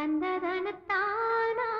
தந்ததனத்தானா?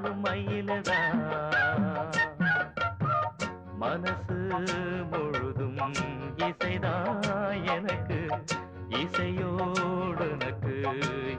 வாழும் மயிலதா மனசு முழுதும் இசைதான் எனக்கு. இசையோடு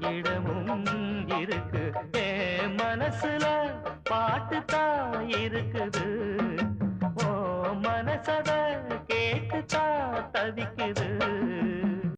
இடமும் இருக்கு. மனசுல பாட்டுத்தான் இருக்குது. ஓ மனசத கேட்டுத்தான் தவிக்குது.